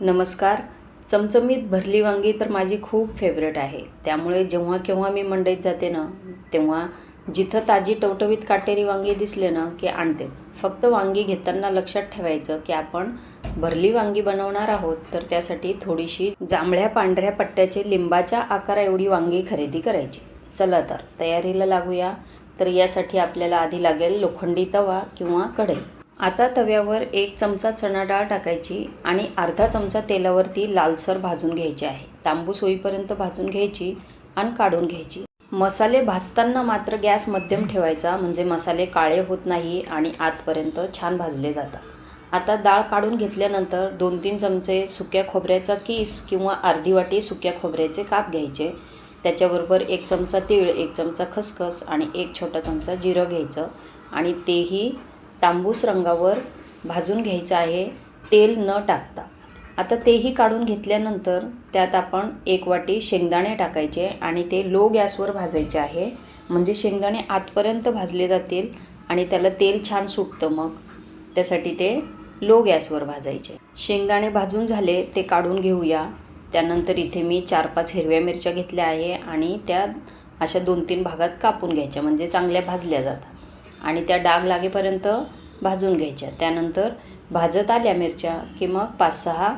नमस्कार. चमचमीत भरली वांगी तर माझी खूप फेवरेट आहे. त्यामुळे जेव्हा केव्हा मी मंडईत जाते ना तेव्हा जिथं ताजी टवटवीत काटेरी वांगी दिसले ना की आणतेच. फक्त वांगी घेताना लक्षात ठेवायचं की आपण भरली वांगी बनवणार आहोत तर त्यासाठी थोडीशी जांभळ्या पांढऱ्या पट्ट्याचे लिंबाच्या आकारा एवढी वांगी खरेदी करायची. चला तर तयारीला लागूया. तर यासाठी आपल्याला आधी लागेल लोखंडी तवा किंवा कढई. आता तव्यावर एक चमचा चणा डाळ टाकायची आणि अर्धा चमचा तेलावरती लालसर भाजून घ्यायची आहे. तांबूस होईपर्यंत भाजून घ्यायची आणि काढून घ्यायची. मसाले भाजताना मात्र गॅस मध्यम ठेवायचा म्हणजे मसाले काळे होत नाही आणि आतपर्यंत छान भाजले जातात. आता डाळ काढून घेतल्यानंतर दोन तीन चमचे सुक्या खोबऱ्याचा किस किंवा अर्धी वाटी सुक्या खोबऱ्याचे काप घ्यायचे. त्याच्याबरोबर एक चमचा तीळ एक चमचा खसखस आणि एक छोटा चमचा जिरं घ्यायचं आणि तेही तांबूस रंगावर भाजून घ्यायचं आहे. तेल न टाकता. आता तेही काढून घेतल्यानंतर त्यात आपण एक वाटी शेंगदाणे टाकायचे आणि ते लो गॅसवर भाजायचे आहे. म्हणजे शेंगदाणे आतपर्यंत भाजले जातील आणि त्याला तेल छान सुटतं मग. त्यासाठी ते लो गॅसवर भाजायचे. शेंगदाणे भाजून झाले ते काढून घेऊया. त्यानंतर इथे मी चार पाच हिरव्या मिरच्या घेतल्या आहे आणि त्या अशा दोन तीन भागात कापून घ्यायच्या. म्हणजे चांगल्या भाजल्या जातात. आणि त्या डाग लागेपर्यंत भाजून घ्यायच्या. त्यानंतर भाजत आल्या मिरच्या की मग पाच सहा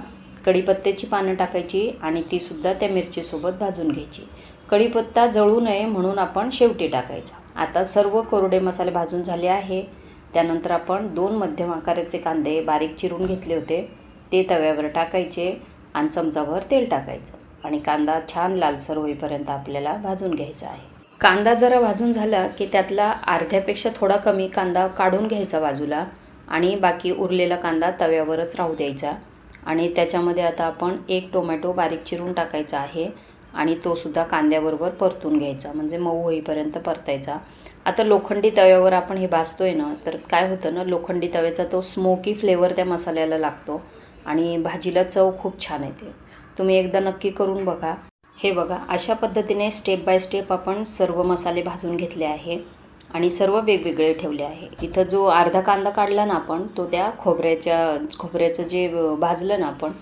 कढीपत्त्याची पानं टाकायची आणि तीसुद्धा त्या मिरचीसोबत भाजून घ्यायची. कढीपत्ता जळू नये म्हणून आपण शेवटी टाकायचा. आता सर्व कोरडे मसाले भाजून झाले आहे. त्यानंतर आपण दोन मध्यम आकाराचे कांदे बारीक चिरून घेतले होते. ते तव्यावर टाकायचे आणि चमचाभर तेल टाकायचं आणि कांदा छान लालसर होईपर्यंत आपल्याला भाजून घ्यायचा आहे. कांदा जरा भाजून झाला की त्यातला अर्ध्यापेक्षा थोडा कमी कांदा काढून घ्यायचा बाजूला आणि बाकी उरलेला कांदा तव्यावरच राहू द्यायचा. आणि त्याच्यामध्ये आता आपण एक टोमॅटो बारीक चिरून टाकायचा आहे आणि तो सुद्धा कांद्याबरोबर परतून घ्यायचा म्हणजे मऊ होईपर्यंत परतायचा. आता लोखंडी तव्यावर आपण हे भाजतोय ना तर काय होतं ना लोखंडी तव्याचा तो स्मोकी फ्लेवर त्या मसाल्याला लागतो आणि भाजीला चव खूप छान येते. तुम्ही एकदा नक्की करून बघा. हे बघा अशा पद्धतीने स्टेप बाय स्टेप आपण सर्व मसाले भाजून घेतले आहे आणि सर्व वेगवेगळे ठेवले आहे. इथं जो अर्धा कांदा काढला ना आपण तो त्या खोबऱ्याच्या खोबऱ्याचं जे भाजलं ना आपण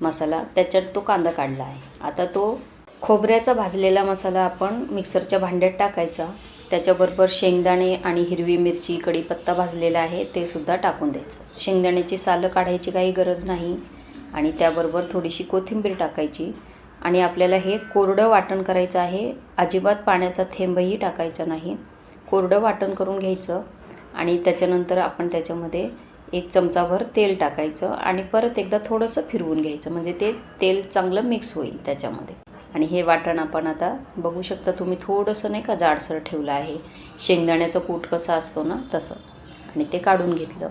मसाला त्याच्यात तो कांदा काढला आहे. आता तो खोबऱ्याचा भाजलेला मसाला आपण मिक्सरच्या भांड्यात टाकायचा. त्याच्याबरोबर शेंगदाणे आणि हिरवी मिरची कढीपत्ता भाजलेला आहे ते सुद्धा टाकून द्यायचं. शेंगदाण्याची सालं काढायची काही गरज नाही आणि त्याबरोबर थोडीशी कोथिंबीर टाकायची. आणि आपल्याला हे कोरडं वाटण करायचं आहे. अजिबात पाण्याचा थेंबही टाकायचा नाही. कोरडं वाटण करून घ्यायचं आणि त्याच्यानंतर आपण त्याच्यामध्ये एक चमचाभर तेल टाकायचं आणि परत एकदा थोडंसं फिरवून घ्यायचं. म्हणजे ते तेल चांगलं मिक्स होईल त्याच्यामध्ये. आणि हे वाटण आपण आता बघू शकता तुम्ही थोडंसं नाही का जाडसर ठेवलं आहे. शेंगदाण्याचं कूट कसं असतो ना तसं. आणि ते काढून घेतलं.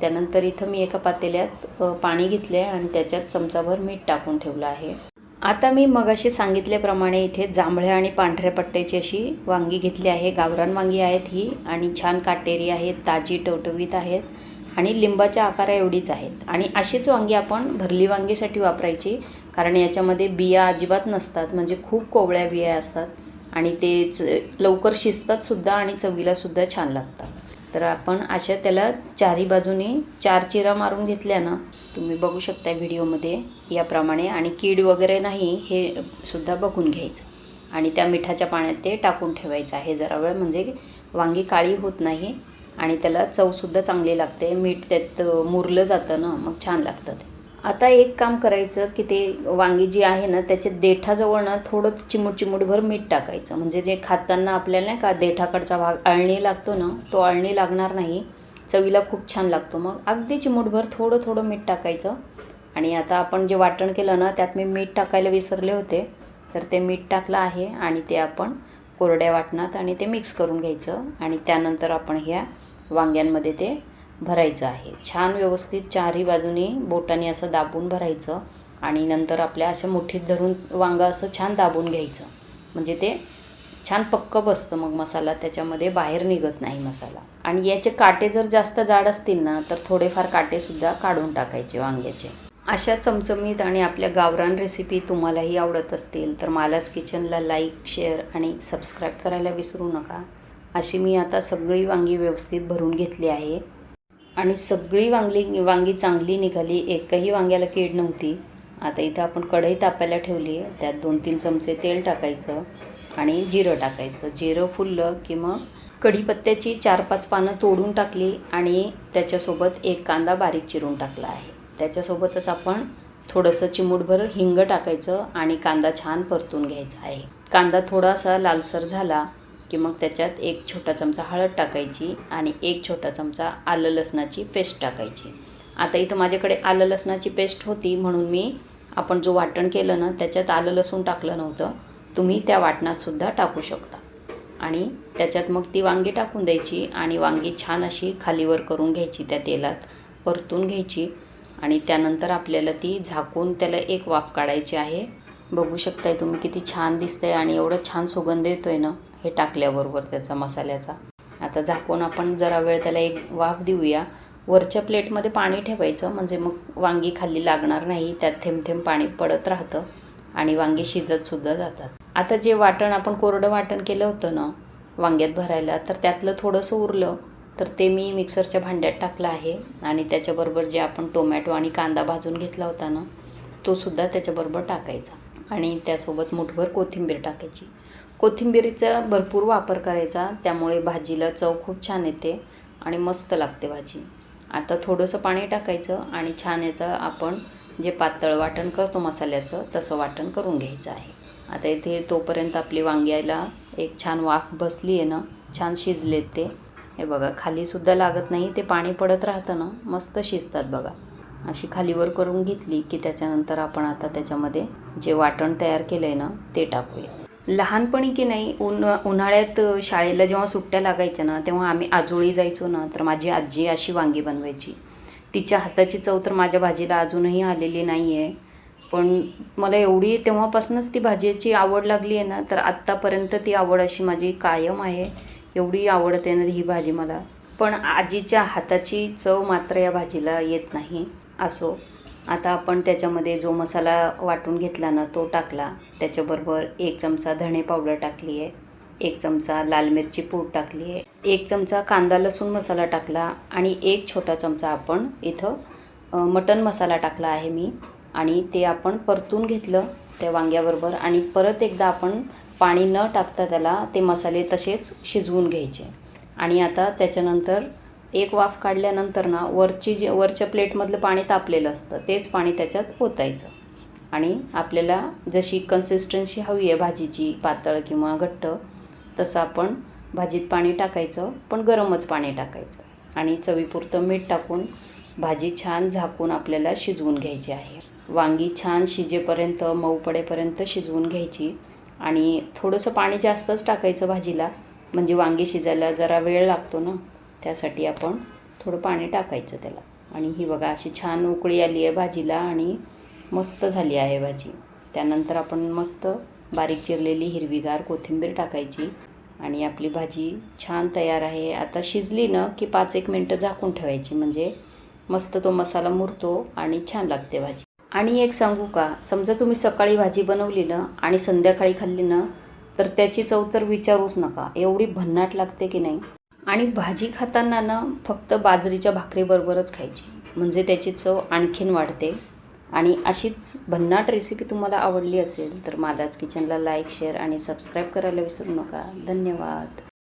त्यानंतर इथं मी एका पातेल्यात पाणी घेतलं आहे आणि त्याच्यात चमचाभर मीठ टाकून ठेवलं आहे. आता मी मगाशी सांगितल्याप्रमाणे इथे जांभळ्या आणि पांढऱ्या पट्ट्याची अशी वांगी घेतली आहे. गावरान वांगी आहेत ही आणि छान काटेरी आहेत ताजी टवटवीत आहेत आणि लिंबाच्या आकारा एवढीच आहेत. आणि अशीच वांगी आपण भरली वांगीसाठी वापरायची कारण याच्यामध्ये बिया अजिबात नसतात म्हणजे खूप कोवळ्या बिया असतात आणि ते च लवकर शिजतातसुद्धा आणि चवीलासुद्धा छान लागतात. तर आपण अशा त्याला चारी बाजूनी चार चिरा मारून घेतल्या ना तुम्ही बघू शकता व्हिडिओमध्ये याप्रमाणे. आणि कीड वगैरे नाही हे सुद्धा बघून घ्यायचं. आणि त्या मिठाच्या पाण्यात ते टाकून ठेवायचं आहे. जरा वेळ म्हणजे वांगी काळी होत नाही आणि त्याला चवसुद्धा चांगली लागते. मीठ त्यात मुरलं जातं ना मग छान लागतं ते. आता एक काम करायचं की ते वांगी जी आहे ना त्याच्या देठाजवळ ना थोडं चिमूट चिमूटभर मीठ टाकायचं. म्हणजे जे खाताना आपल्याला नाही का देठाकडचा भाग अळणी लागतो ना तो अळणी लागणार नाही. चवीला खूप छान लागतो. मग अगदी चिमूटभर थोडं थोडं मीठ टाकायचं. आणि आता आपण जे वाटण केलं ना त्यात मी मीठ टाकायला विसरले होते. तर ते मीठ टाकलं आहे आणि ते आपण कोरड्या वाटणात आणि ते मिक्स करून घ्यायचं. आणि त्यानंतर आपण ह्या वांग्यांमध्ये ते भरायचं आहे. छान व्यवस्थित चारही बाजूनी बोटाने असं दाबून भरायचं आणि नंतर आपल्या अशा मुठीत धरून वांगं असं छान दाबून घ्यायचं. म्हणजे ते छान पक्क बसतं मग मसाला त्याच्यामध्ये बाहेर निघत नाही मसाला. आणि याचे काटे जर जास्त जाड असतील ना तर थोडेफार काटेसुद्धा काढून टाकायचे वांग्याचे. अशा चमचमीत आणि आपल्या गावरान रेसिपी तुम्हालाही आवडत असतील तर मालाच किचनला लाईक शेअर आणि सबस्क्राईब करायला विसरू नका. अशी मी आता सगळी वांगी व्यवस्थित भरून घेतली आहे. आणि सगळी वांगली वांगी चांगली निघाली एकही वांग्याला कीड नव्हती. आता इथं आपण कढई तापायला ठेवली आहे. त्यात दोन तीन चमचे तेल टाकायचं आणि जिरं टाकायचं. जिरं फुललं की मग कढीपत्त्याची चार पाच पानं तोडून टाकली आणि त्याच्यासोबत एक कांदा बारीक चिरून टाकला आहे. त्याच्यासोबतच आपण थोडंसं चिमूटभर हिंग टाकायचं आणि कांदा छान परतून घ्यायचा आहे. कांदा थोडासा लालसर झाला की मग त्याच्यात एक छोटा चमचा हळद टाकायची आणि एक छोटा चमचा आलं लसणाची पेस्ट टाकायची. आता इथं माझ्याकडे आलं लसणाची पेस्ट होती म्हणून मी आपण जो वाटण केलं ना त्याच्यात आलं लसूण टाकलं नव्हतं. तुम्ही त्या वाटणातसुद्धा टाकू शकता. आणि त्याच्यात मग ती वांगी टाकून द्यायची आणि वांगी छान अशी खालीवर करून घ्यायची त्या तेलात परतून घ्यायची. आणि त्यानंतर आपल्याला ती झाकून त्याला एक वाफ काढायची आहे. बघू शकताय तुम्ही किती छान दिसतंय आणि एवढं छान सुगंध येतो आहे ना. हे टाकल्याबरोबर त्याचा मसाल्याचा. आता झाकून आपण जरा वेळ त्याला एक वाफ देऊया. वरच्या प्लेटमध्ये पाणी ठेवायचं म्हणजे मग वांगी खाली लागणार नाही त्यात थेंब थेंब पाणी पडत राहतं आणि वांगी शिजतसुद्धा जातात. आता जे वाटण आपण कोरडं वाटण केलं होतं ना वांग्यात भरायला तर त्यातलं थोडंसं उरलं तर ते मी मिक्सरच्या भांड्यात टाकलं आहे. आणि त्याच्याबरोबर जे आपण टोमॅटो आणि कांदा भाजून घेतला होता ना तो सुद्धा त्याच्याबरोबर टाकायचा. आणि त्यासोबत मुठभर कोथिंबीर टाकायची. कोथिंबिरीचा भरपूर वापर करायचा त्यामुळे भाजीला चव खूप छान येते आणि मस्त लागते भाजी. आता थोडंसं पाणी टाकायचं आणि छान याचं आपण जे पातळ वाटण करतो मसाल्याचं तसं वाटण करून घ्यायचं आहे. आता इथे तोपर्यंत आपली वांग्याला एक छान वाफ बसली आहे ना छान शिजलेत ते. हे बघा खालीसुद्धा लागत नाही ते पाणी पडत राहतं ना मस्त शिजतात बघा. अशी खालीवर करून घेतली की त्याच्यानंतर आपण आता त्याच्यामध्ये जे वाटण तयार केलं आहे ना ते टाकूया. लहानपणी की नाही उन उन्हाळ्यात शाळेला जेव्हा सुट्ट्या लागायच्या ना तेव्हा आम्ही आजोळी जायचो ना तर माझी आजी अशी वांगी बनवायची. तिच्या हाताची चव तर माझ्या भाजीला अजूनही आलेली नाही आहे पण मला एवढी तेव्हापासूनच ती भाजीची आवड लागली आहे ना तर आत्तापर्यंत ती आवड अशी माझी कायम आहे. एवढी आवडते ना ही भाजी मला. पण आजीच्या हाताची चव मात्र या भाजीला येत नाही असो. आता आपण त्याच्यामध्ये जो मसाला वाटून घेतला ना तो टाकला. त्याच्याबरोबर एक चमचा धणे पावडर टाकली आहे. एक चमचा लाल मिरची पूड टाकली आहे. एक चमचा कांदा लसूण मसाला टाकला आणि एक छोटा चमचा आपण इथं मटन मसाला टाकला आहे मी. आणि ते आपण परतून घेतलं त्या वांग्याबरोबर आणि परत एकदा आपण पाणी न टाकता त्याला ते मसाले तसेच शिजवून घ्यायचे. आणि आता त्याच्यानंतर एक वाफ काढल्यानंतर ना वरची जे वरच्या प्लेटमधलं पाणी तापलेलं असतं तेच पाणी त्याच्यात ओतायचं. आणि आपल्याला जशी कन्सिस्टन्सी हवी आहे भाजीची पातळ किंवा घट्ट तसं आपण भाजीत पाणी टाकायचं पण गरमच पाणी टाकायचं. आणि चवीपुरतं मीठ टाकून भाजी छान झाकून आपल्याला शिजवून घ्यायची आहे. वांगी छान शिजेपर्यंत मऊ पडेपर्यंत शिजवून घ्यायची. आणि थोडंसं पाणी जास्तच टाकायचं भाजीला म्हणजे वांगी शिजायला जरा वेळ लागतो ना. त्यासाठी आपण थोडं पाणी टाकायचं त्याला. आणि ही बघा अशी छान उकळी आली आहे भाजीला आणि मस्त झाली आहे भाजी. त्यानंतर आपण मस्त बारीक चिरलेली हिरवीगार कोथिंबीर टाकायची आणि आपली भाजी छान तयार आहे. आता शिजली ना की पाच एक मिनटं झाकून ठेवायची म्हणजे मस्त तो मसाला मुरतो आणि छान लागते भाजी. आणि एक सांगू का समजा तुम्ही सकाळी भाजी बनवली ना आणि संध्याकाळी खाल्ली ना तर त्याची चव तर विचारूच नका. एवढी भन्नाट लागते की नाही? आणि भाजी खाताना ना फक्त बाजरीच्या भाकरीबरोबरच खायची. म्हणजे त्याची चव आणखीन वाढते. आणि अशीच भन्नाट रेसिपी तुम्हाला आवडली असेल तर मालाच किचनला लाईक शेअर आणि सबस्क्राईब करायला विसरू नका. धन्यवाद.